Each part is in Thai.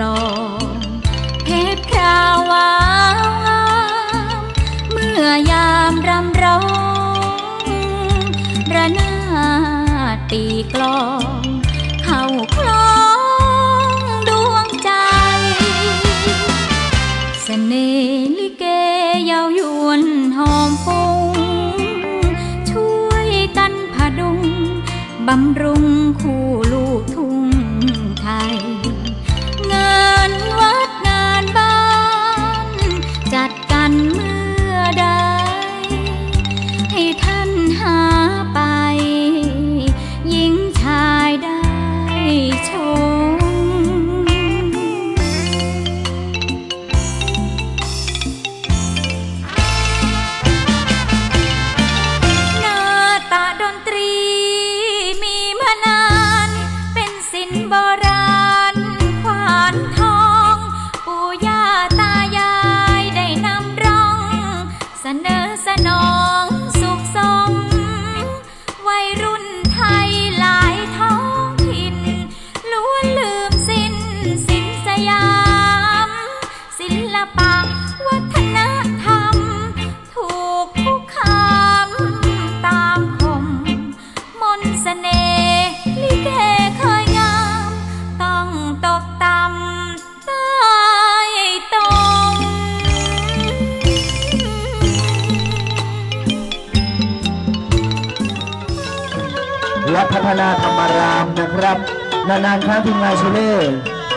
รองเพชรคราวามเมื่อยามรำร้องระนาดตีกลองเข้าคล้องดวงใจเสน่ห์ลิเกยาวยวนหอมฟุ้งช่วยกันพดุงบำรุงคู่ และพัฒนาธรรมารามนะครับ นานๆครั้งทีมงานชูเล่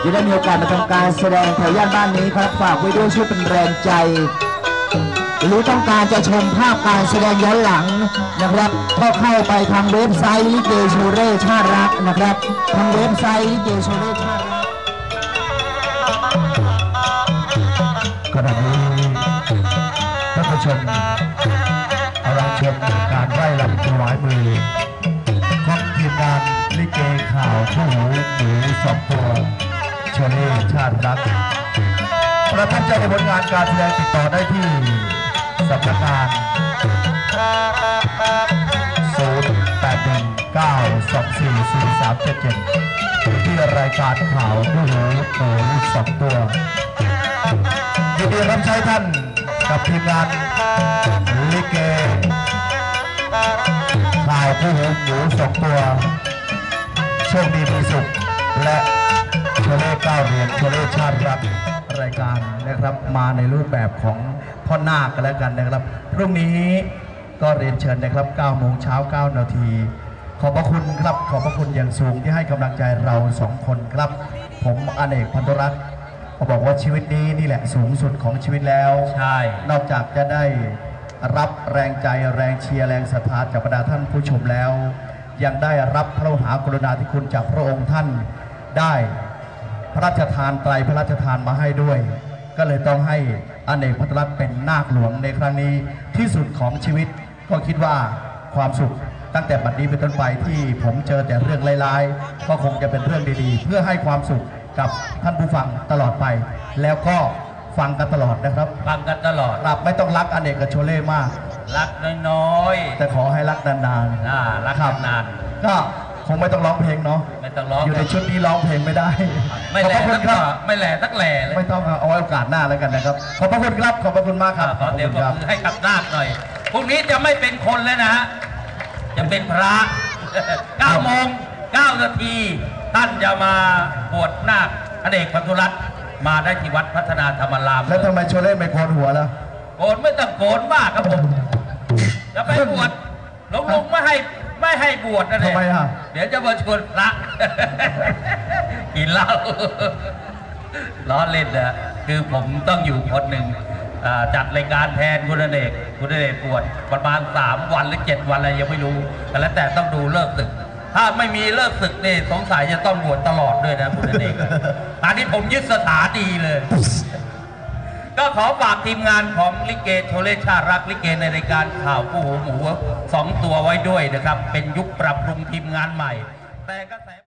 จะได้มีโอกาสมาทำการแสดงแถวย่านบ้านนี้ครับฝากไว้ด้วยช่วยเป็นแรงใจ หรือต้องการจะชมภาพการแสดงย้อนหลังนะครับก็เข้าไปทางเว็บไซต์ลิเกชูเร่ชาติรักนะครับทางเว็บไซต์ลิเกชูเร่ชาติรักขณะนี้ท่านผู้ชมกำลังชมการไหว้ลำถวายมือ ข่าวผู้หูหมูสองตัวเชอรี่ชาติรักประทับใจในผลงานการแสดงติดต่อได้ที่สำนักงาน0 8 1 9 2 4 4 3 7 7ที่รายการข่าวผู้หูหมูสองตัวยินดีรับใช้ท่านกับทีมงานลิเกข่าวผู้หูหมูสองตัว โชคดีมีสุข และเชลเล่เก้าเหรียญเชลเล่ชาติรักรายการนะครับมาในรูปแบบของพ่อนาคกันแล้วกันนะครับพรุ่งนี้ก็เรียนเชิญนะครับ9โมงเช้า9นาทีขอบพระคุณครับ ขอบพระคุณอย่างสูงที่ให้กำลังใจเราสองคนครับ ผมอเนกพันธุรัตน์เขาบอกว่าชีวิตนี้นี่แหละสูงสุดของชีวิตแล้ว ใช่ นอกจากจะได้รับแรงใจแรงเชียร์แรงศรัทธาจากบรรดาท่านผู้ชมแล้ว ยังได้รับพระมหากรุณาธิคุณจากพระองค์ท่านได้พระราชทานไตรพระราชทานมาให้ด้วย ก็เลยต้องให้อเนกพัทรรัตน์เป็นนาคหลวงในครั้งนี้ที่สุดของชีวิต ก็คิดว่าความสุขตั้งแต่บัดนี้เป็นต้นไปที่ผมเจอแต่เรื่องร้ายๆก็คงจะเป็นเรื่องดีๆ เพื่อให้ความสุขกับท่านผู้ฟังตลอดไป แล้วก็ฟังกันตลอดนะครับ ฟังกันตลอดครับไม่ต้องรักอเนกกับโชเล่มาก รักน้อยแต่ขอให้รักนานๆน่ารักครับนานๆก็คงไม่ต้องร้องเพลงเนาะไม่ต้องร้องอยู่ในชุดนี้ร้องเพลงไม่ได้ไม่ขอบแหพล่ระคุณสักคหรัน่บอยไม่แหล่สักแหล่เลยไม่ต้องเอาไว้โอกาสหน้าแล้วกันนะครับขอบพระคุณครับขอบพระคุณมากครับขอเดี๋ยวขก็อบคุณคือให้กับนาคหน่อยพรุ่งนี้จะไม่เป็นคนแล้วนะฮะจะเป็นพระ9โมง9นาทีท่านจะมาบวชนาคอเนกพันธุรัตน์มาได้ที่วัดพัฒนาธรรมาราม แล้วทำไมโชเล่ไม่โกนหัวล่ะโกนไม่ต้องโกนมากครับผม จะไปบวชหลวงลุงไม่ให้ไม่ให้บวชนะเนี่ยทำไมอะ เดี๋ยวจะมาชวนพระกินเหล้าล้อเล่นนะคือผมต้องอยู่คนหนึ่งอ่าจัดรายการแทนคุณอเนกคุณอเนกปวดประมาณสามวันหรือเจ็ดวันอะไรยังไม่รู้แต่แล้วแต่ต้องดูเลิกศึก ถ้าไม่มีเลิกศึกนี่สงสัยจะต้องบวชตลอดด้วยนะคุณอเนกอะอันนี้ผมยึดสถานีเลย ก็ขอฝากทีมงานของลิเกโทเลชารักลิเกในรายการข่าวผู้หูหมูสองตัวไว้ด้วยนะครับ เป็นยุคปรับปรุงทีมงานใหม่ แต่กระแส